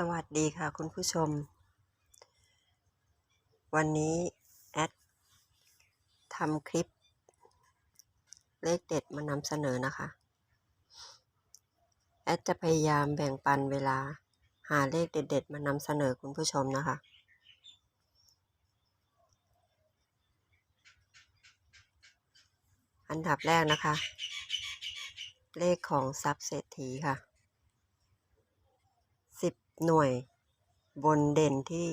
สวัสดีค่ะคุณผู้ชม วันนี้แอดทำคลิป เลขเด็ดมานำเสนอนะคะ แอดจะพยายามแบ่งปันเวลาหาเลขเด็ด ๆ มานำเสนอคุณผู้ชมนะคะ อันดับแรกนะคะ เลขของทรัพย์เศรษฐีค่ะ หน่วยบนเด่นที่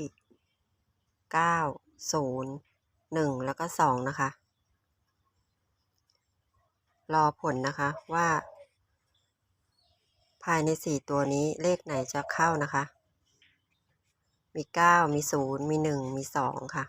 เก้าศูนย์หนึ่งแล้วก็สองนะคะ รอผลนะคะว่า ภายในสี่ตัวนี้เลขไหนจะเข้านะคะ มีเก้ามีศูนย์มีหนึ่งมีสองค่ะ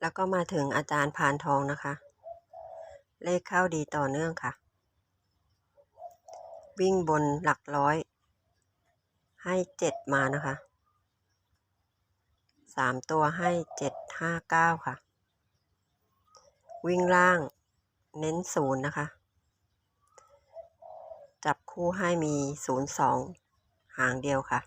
แล้วก็มาถึงอาจารย์พานทองนะคะ เลขเข้าดีต่อเนื่องค่ะ วิ่งบนหลักร้อย ให้เจ็ดมานะคะสามตัวให้เจ็ดห้าเก้าค่ะ วิ่งล่างเน้นศูนย์นะคะ จับคู่ให้มีศูนย์สองหางเดียวค่ะ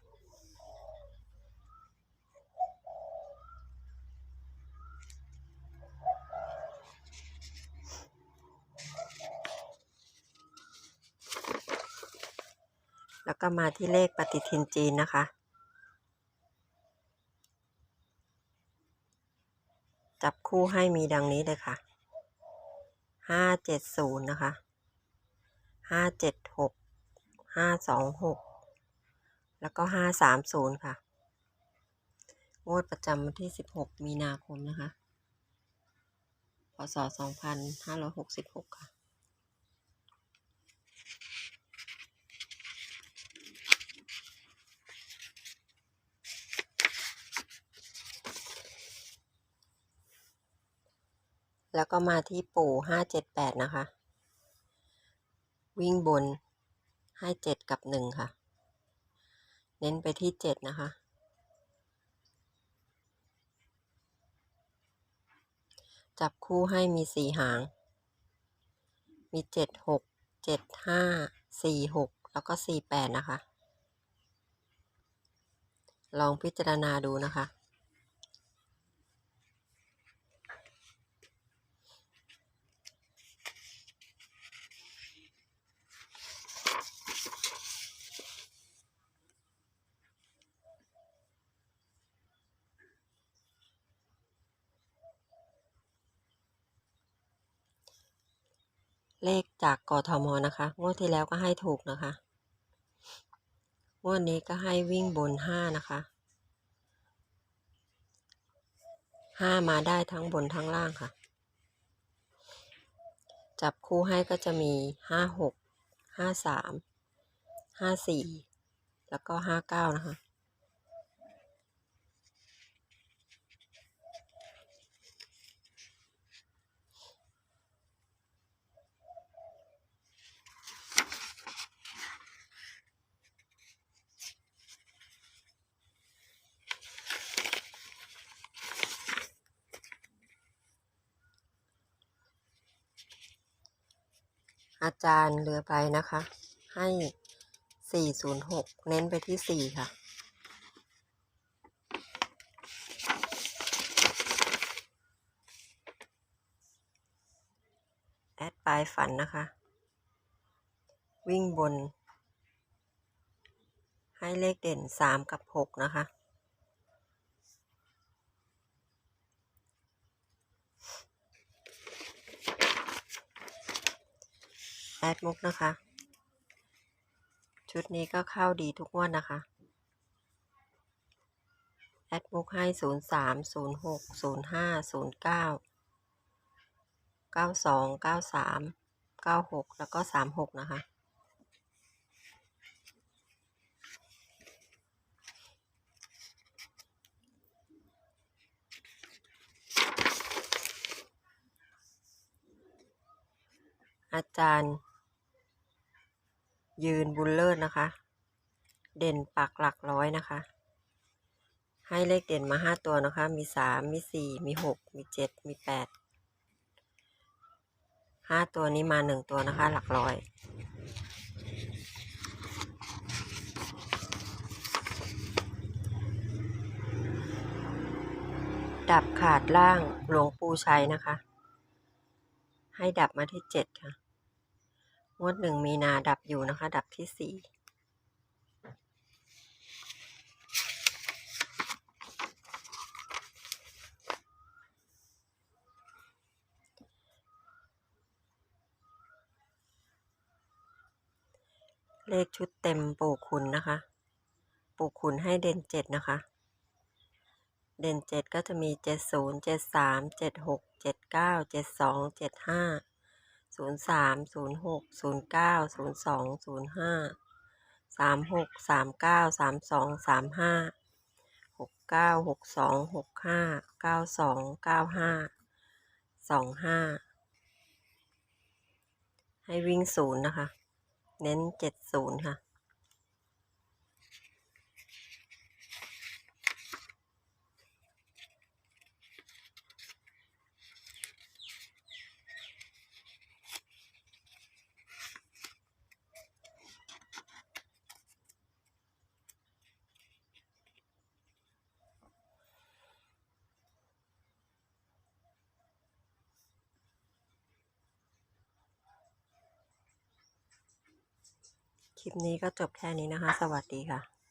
แล้วก็มาที่เลขปฏิทินจีนนะคะ จับคู่ให้มีดังนี้เลยค่ะ ห้าเจ็ดศูนย์นะคะ ห้าเจ็ดหก ห้าสองหก แล้วก็ห้าสามศูนย์ค่ะ งวดประจำวันที่สิบหกมีนาคมนะคะ พศสองพันห้าร้อยหกสิบหกค่ะ แล้วก็มาที่ปู่ห้าเจ็ดแปดนะคะ วิ่งบนให้เจ็ดกับหนึ่งค่ะ เน้นไปที่เจ็ดนะคะ จับคู่ให้มีสี่หาง มีเจ็ดหกเจ็ดห้าสี่หกแล้วก็สี่แปดนะคะ ลองพิจารณาดูนะคะ เลขจากกทมนะคะ งวดที่แล้วก็ให้ถูกนะคะ งวดนี้ก็ให้วิ่งบนห้านะคะห้ามาได้ทั้งบนทั้งล่างค่ะ จับคู่ให้ก็จะมีห้าหกห้าสามห้าสี่แล้วก็ห้าเก้านะคะ อาจารย์เรือใบนะคะ ให้406เน้นไปที่4ค่ะ แอดปลายฝันนะคะ วิ่งบน ให้เลขเด่น3กับ6นะคะ แอดมุกนะคะ ชุดนี้ก็เข้าดีทุกงวันนะคะ แอดมุกให้ศูนย์สามศูนย์หกศูนย์ห้าศูนย์เก้าเก้าสองเก้าสามเก้าหกแล้วก็สามหกนะคะ อาจารย์ ยืนบุญเลิศนะคะ เด่นปักหลักร้อยนะคะ ให้เลขเด่นมาห้าตัวนะคะ มีสามมีสี่มีหกมีเจ็ดมีแปดห้าตัวนี้มาหนึ่งตัวนะคะ หลักร้อยดับขาดล่างหลวงปู่ชัยนะคะ ให้ดับมาที่เจ็ดค่ะ งวดหนึ่งมีนาดับอยู่นะคะ ดับที่สี่เลขชุดเต็มปู่คุณนะคะ ปู่คุณให้เด่นเจ็ดนะคะ เด่นเจ็ดก็จะมีเจ็ดศูนย์เจ็ดสามเจ็ดหกเจ็ดเก้าเจ็ดสองเจ็ดห้า ศูนย์สามศูนย์หกศูนย์เก้าศูนย์สองศูนย์ห้าสามหกสามเก้าสามสองสามห้าหกเก้าหกสองหกห้าเก้าสองเก้าห้าสองห้าให้วิ่งศูนย์นะคะ เน้นเจ็ดศูนย์ค่ะ คลิปนี้ก็จบแค่นี้นะคะ สวัสดีค่ะ